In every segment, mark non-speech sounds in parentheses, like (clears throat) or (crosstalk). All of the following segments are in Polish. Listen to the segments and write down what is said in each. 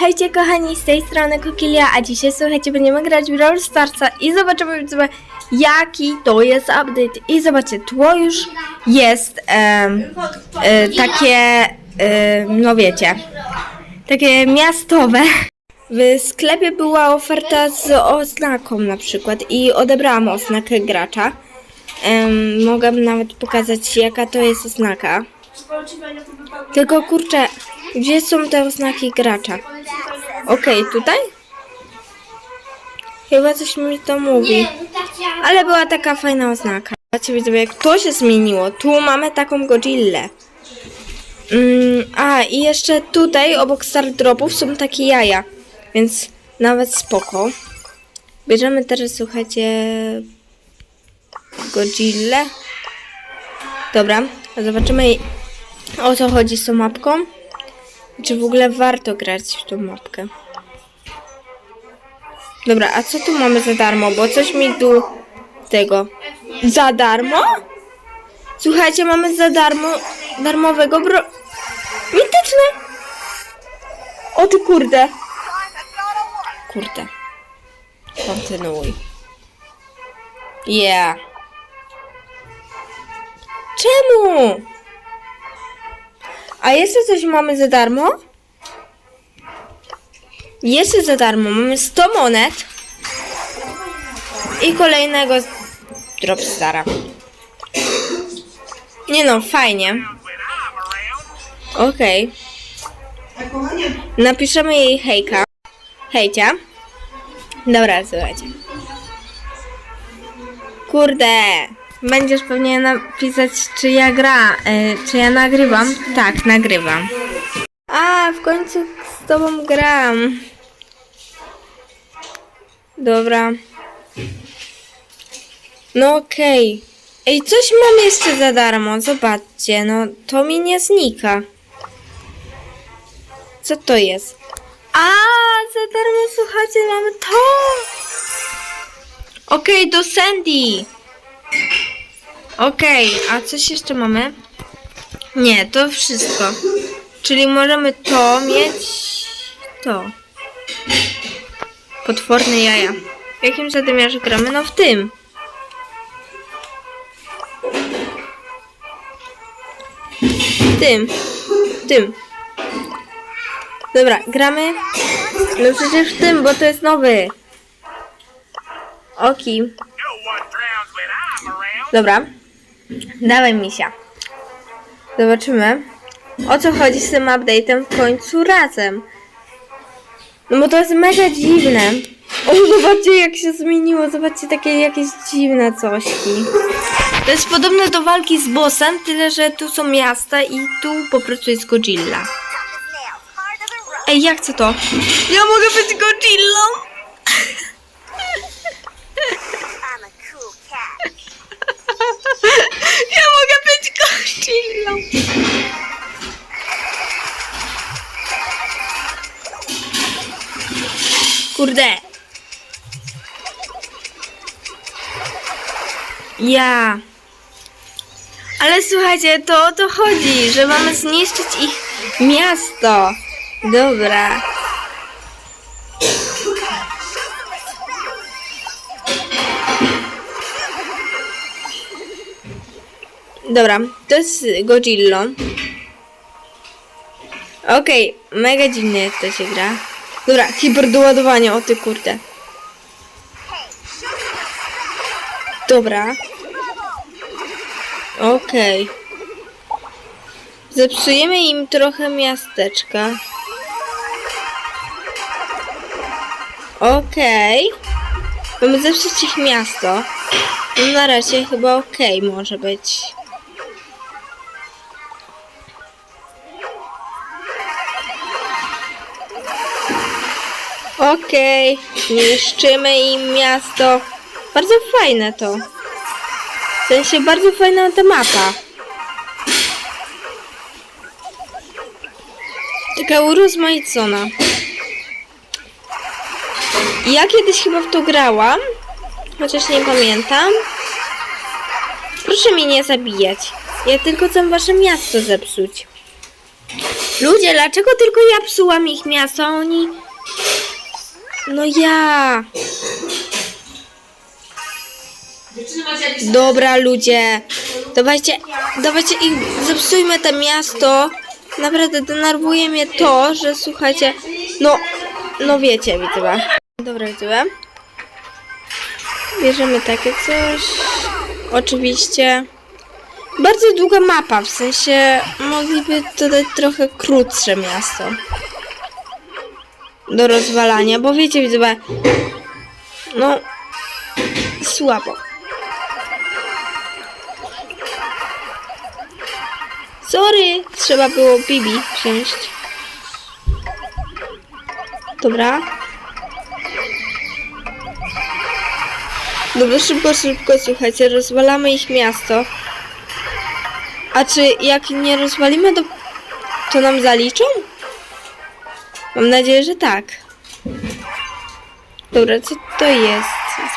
Hejcie kochani, z tej strony Kokilia, a dzisiaj słuchajcie, będziemy grać w Brawl Starsa i zobaczymy jaki to jest update. I zobaczcie, tło już jest em, e, takie, em, no wiecie, takie miastowe. W sklepie była oferta z oznaką na przykład i odebrałam oznakę gracza. Em, mogę nawet pokazać jaka to jest oznaka. Tylko kurczę, gdzie są te oznaki gracza? Okej, tutaj? Chyba coś mi to mówi. Ale była taka fajna oznaka. Zobaczcie widzowie, jak to się zmieniło. Tu mamy taką Godzillę. Mm, a, i jeszcze tutaj obok Star Dropów są takie jaja. Więc nawet spoko. Bierzemy teraz, słuchajcie, Godzillę. Dobra, zobaczymy o co chodzi z tą mapką. Czy w ogóle warto grać w tą mapkę? Dobra, a co tu mamy za darmo? Bo coś mi tu tego. Za darmo? Słuchajcie, mamy za darmo darmowego bro... Mityczne! O ty kurde. Kurde. Kontynuuj. Yeah. Czemu? A jeszcze coś mamy za darmo? Jeszcze za darmo mamy 100 monet i kolejnego dropstara. Nie no, fajnie. Okej. Napiszemy jej hejka. Hejcia. Dobra, słuchajcie. Kurde. Będziesz pewnie napisać, czy ja gra, y, czy ja nagrywam. Tak, nagrywam. A, w końcu z tobą gram. Dobra. No okej. Ej, coś mam jeszcze za darmo, zobaczcie, no to mi nie znika. Co to jest? A, za darmo, słuchajcie, mamy to! Okej, do Sandy. Okej, a coś jeszcze mamy? Nie, to wszystko. Czyli możemy to mieć. To. Potworne jaja. W jakim zadymiarze gramy? No w tym. W tym. W tym. Dobra, gramy. No przecież w tym, bo to jest nowy. Oki. No. Dobra. Dawaj misia. Zobaczymy. O co chodzi z tym update'em w końcu razem. No bo to jest mega dziwne. O, zobaczcie jak się zmieniło. Zobaczcie takie jakieś dziwne cośki. To jest podobne do walki z bossem, tyle że tu są miasta i tu po prostu jest Godzilla. Ej, jak chcę to? Ja mogę być Godzillą! I'm a cool cat. Ja mogę Godzillą! Kurde! Ja. Ale słuchajcie, to o to chodzi, że mamy zniszczyć ich miasto. Dobra. Dobra, to jest Godzilla. Okej, mega dziwnie to się gra. Dobra, hiperdoładowanie, o ty kurde. Dobra. Okej. Zepsujemy im trochę miasteczka. Okej. Mamy zepsuć ich miasto. No na razie chyba okej może być. Okej, niszczymy im miasto. Bardzo fajne to. W sensie bardzo fajna ta mapa. Taka urozmaicona. Ja kiedyś chyba w to grałam, chociaż nie pamiętam. Proszę mnie nie zabijać. Ja tylko chcę wasze miasto zepsuć. Ludzie, dlaczego tylko ja psułam ich miasto, oni... No ja... Dobra, ludzie. Dawajcie, dawajcie i zepsujmy to miasto. Naprawdę denerwuje mnie to, że słuchajcie, no, no wiecie, widzowie. Dobra, widzowie. Bierzemy takie coś. Oczywiście. Bardzo długa mapa, w sensie mogliby dodać trochę krótsze miasto. Do rozwalania, bo wiecie, widzowie, no, słabo. Sorry, trzeba było Bibi wziąć. Dobra. Dobra, szybko, szybko, słuchajcie, rozwalamy ich miasto. A czy jak nie rozwalimy, to, to nam zaliczą? Mam nadzieję, że tak. Dobra, co to jest?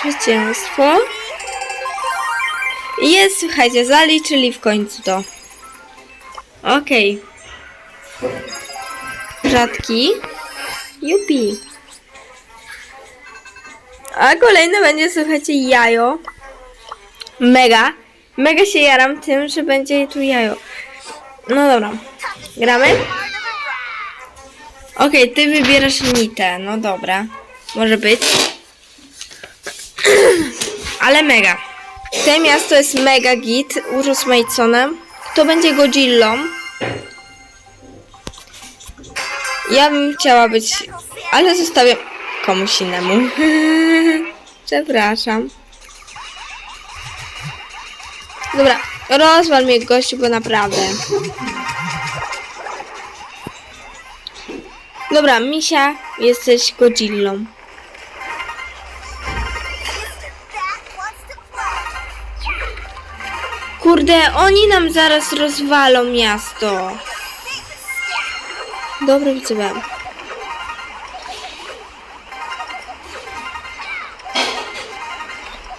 Zwycięstwo. Jest, słuchajcie, zaliczyli w końcu to. Okej. Rzadki. Jupi. A kolejne będzie, słuchajcie, jajo. Mega. Mega się jaram tym, że będzie tu jajo. No dobra. Gramy? Okej, ty wybierasz Nitę. No dobra. Może być. (clears throat) Ale mega. To miasto jest mega git. Urósł Masonem. Kto będzie Godzillą? Ja bym chciała być... Ale zostawię komuś innemu. (laughs) Przepraszam. Dobra, rozwal mnie gościu, bo naprawdę. Dobra, Misia, jesteś Godzillą. Kurde, oni nam zaraz rozwalą miasto. Dobry widzowie.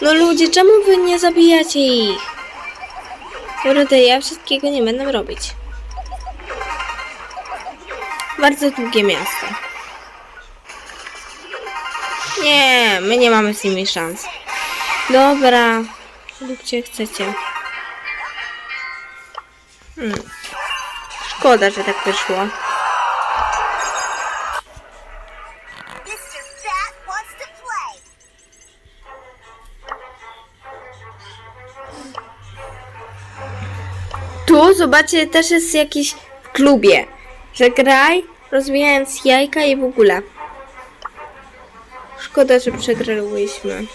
No ludzie, czemu wy nie zabijacie ich? Kurde, ja wszystkiego nie będę robić. Bardzo długie miasto. Nie, my nie mamy z nimi szans. Dobra, róbcie chcecie. Hmm. Szkoda, że tak wyszło. Tu, zobaczcie, też jest jakiś klubie, że graj rozwijając jajka i w ogóle. Szkoda, że przegrałyśmy.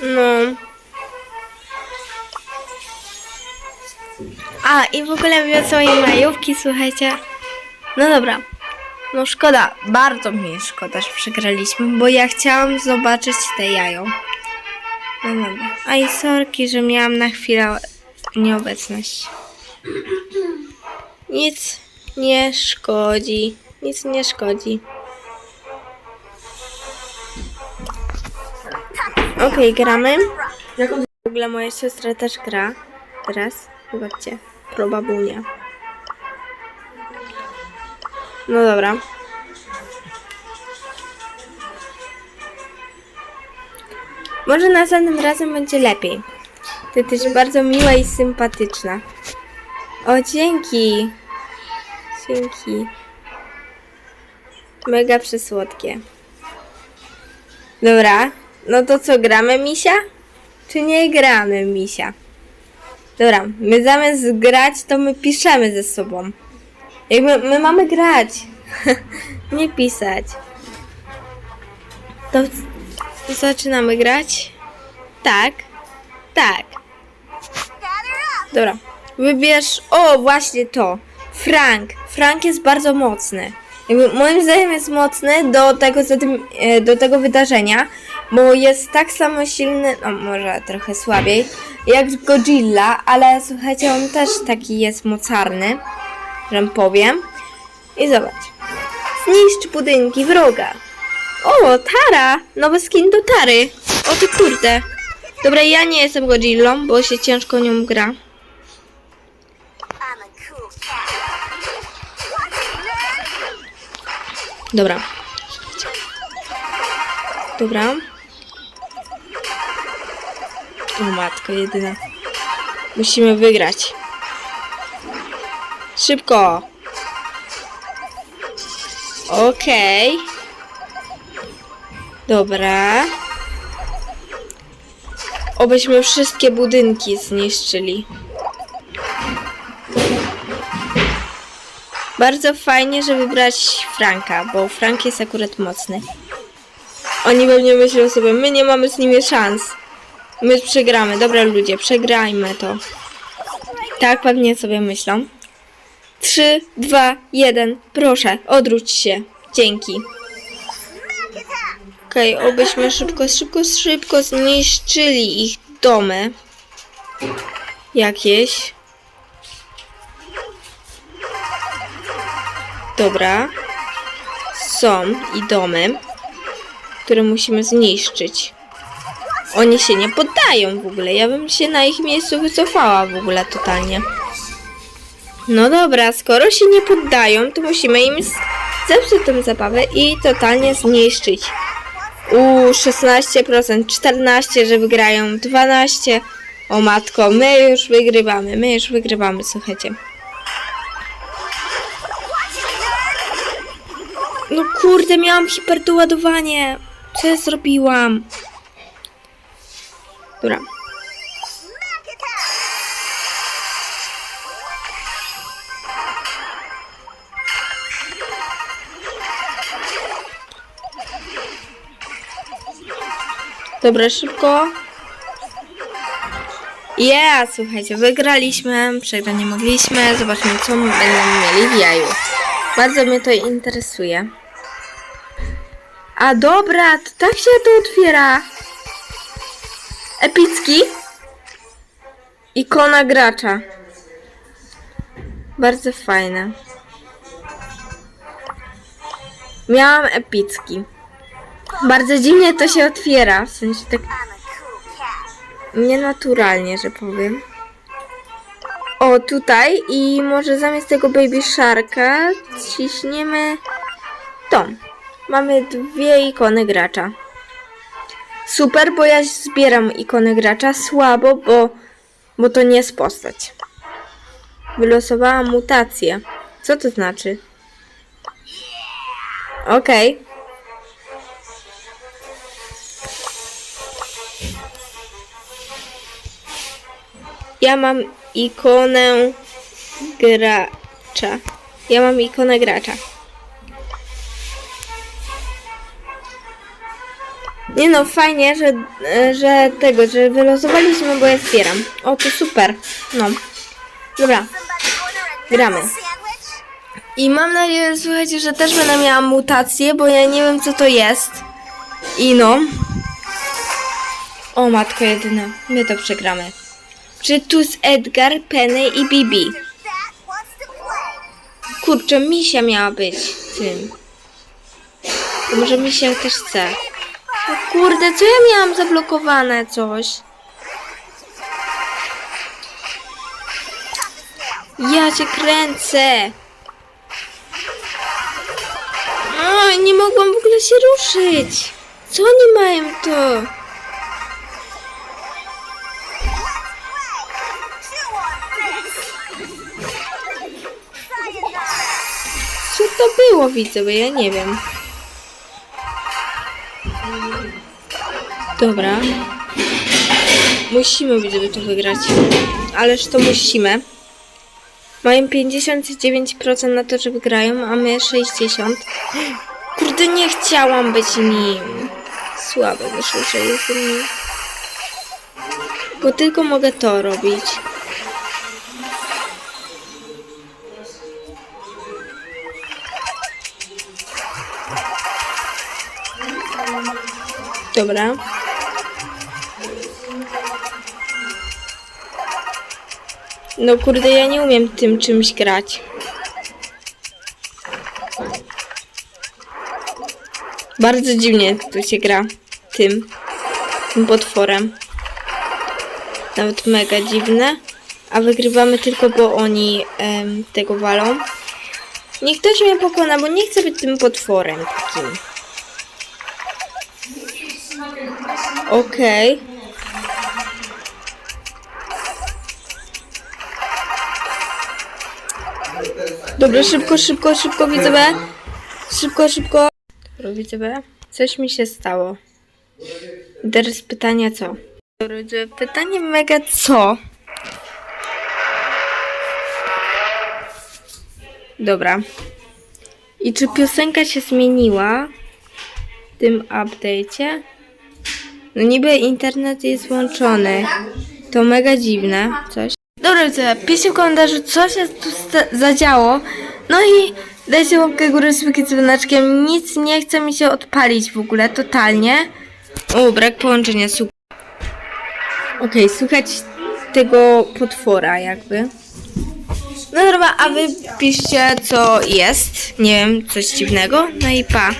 No. A, i w ogóle wesołej majówki, słuchajcie. No dobra. No szkoda, bardzo mi szkoda, że przegraliśmy, bo ja chciałam zobaczyć te jajo. No dobra. A i sorki, że miałam na chwilę nieobecność. Nic nie szkodzi. Nic nie szkodzi. Okej, gramy. W ogóle moja siostra też gra. Teraz. Zobaczcie. Probabunia. No dobra. Może następnym razem będzie lepiej. Ty jesteś bardzo miła i sympatyczna. O, dzięki. Dzięki. Mega przysłodkie. Dobra. No to co, gramy misia? Czy nie gramy misia? Dobra, my zamiast grać, to my piszemy ze sobą. Jakby my mamy grać. (laughs) nie pisać. To zaczynamy grać? Tak. Tak. Dobra. Wybierz. O, właśnie to. Frank. Frank jest bardzo mocny. Moim zdaniem jest mocny do tego, e, do tego wydarzenia, bo jest tak samo silny, no może trochę słabiej, jak Godzilla, ale słuchajcie, on też taki jest mocarny, że powiem. I zobacz. Zniszcz budynki wroga. O, Tara! Nowy skin do Tary. O ty kurde. Dobra, ja nie jestem Godzillą, bo się ciężko nią gra. Dobra. Dobra. O matko jedyna. Musimy wygrać. Szybko. Okej. Dobra. Obyśmy wszystkie budynki zniszczyli. Bardzo fajnie, że wybrać Franka, bo Frank jest akurat mocny. Oni pewnie myślą sobie, my nie mamy z nimi szans. My przegramy. Dobra ludzie, przegrajmy to. Tak pewnie sobie myślą. 3, 2, 1, proszę, odwróć się. Dzięki. Okej, obyśmy szybko, szybko, szybko zniszczyli ich domy. Jakieś. Dobra. Są i domy, które musimy zniszczyć. Oni się nie poddają w ogóle. Ja bym się na ich miejscu wycofała w ogóle totalnie. No dobra, skoro się nie poddają, to musimy im zepsuć tę zabawę i totalnie zniszczyć. U 16%, 14, że wygrają, 12. O matko, my już wygrywamy, my już wygrywamy, słuchajcie. Kurde, miałam hiperdoładowanie. Co ja zrobiłam? Dobra. Dobra, szybko. Yeah, słuchajcie, wygraliśmy, przegrać nie mogliśmy. Zobaczmy, co będziemy mieli w jaju. Bardzo mnie to interesuje. A dobra, to tak się to otwiera. Epicki. Ikona gracza. Bardzo fajne. Miałam epicki. Bardzo dziwnie to się otwiera, w sensie tak nienaturalnie, że powiem. O, tutaj i może zamiast tego Baby Sharka ciśniemy tą. Mamy dwie ikony gracza. Super, bo ja zbieram ikony gracza. Słabo, bo, bo to nie jest postać. Wylosowałam mutację. Co to znaczy? Okej. Ja mam ikonę gracza. Ja mam ikonę gracza. Nie no, fajnie, że, że tego, że wylosowaliśmy, bo ja zbieram. O, to super. No. Dobra. Gramy. I mam nadzieję, słuchajcie, że też będę miała mutację, bo ja nie wiem, co to jest. I no. O, matko jedyna. My to przegramy. Czy tu jest Edgar, Penny i Bibi? Kurczę, misia miała być tym. To może misia też chce. No kurde, co ja miałam zablokowane coś? Ja cię kręcę. O, nie mogłam w ogóle się ruszyć. Co oni mają to? Co to było, widzowie? Ja nie wiem. Dobra. Musimy, widzowie, to wygrać. Ależ to musimy. Mają 59% na to, że wygrają, a my 60%. Kurde, nie chciałam być nim. Słabe wyszło, że jestem nim. Bo tylko mogę to robić. Dobra. No kurde, ja nie umiem tym czymś grać. Bardzo dziwnie tu się gra tym, tym potworem. Nawet mega dziwne. A wygrywamy tylko, bo oni em, tego walą. Niech ktoś mnie pokona, bo nie chcę być tym potworem takim. Okej. Dobra, szybko, szybko, szybko, widzowie. Szybko, szybko. Dobra, widzowie. Coś mi się stało. Teraz pytanie co? Pytanie mega co? Dobra. I czy piosenka się zmieniła w tym update'cie? No niby internet jest włączony. To mega dziwne. Coś. Widzę. Piszcie w komentarzu, co się tu zadziało. No i dajcie łapkę górę z dzwoneczkiem. Nic nie chce mi się odpalić w ogóle, totalnie. O, brak połączenia, super. Okej, słuchać tego potwora jakby. No dobra, a wy piszcie co jest. Nie wiem, coś dziwnego. No i pa.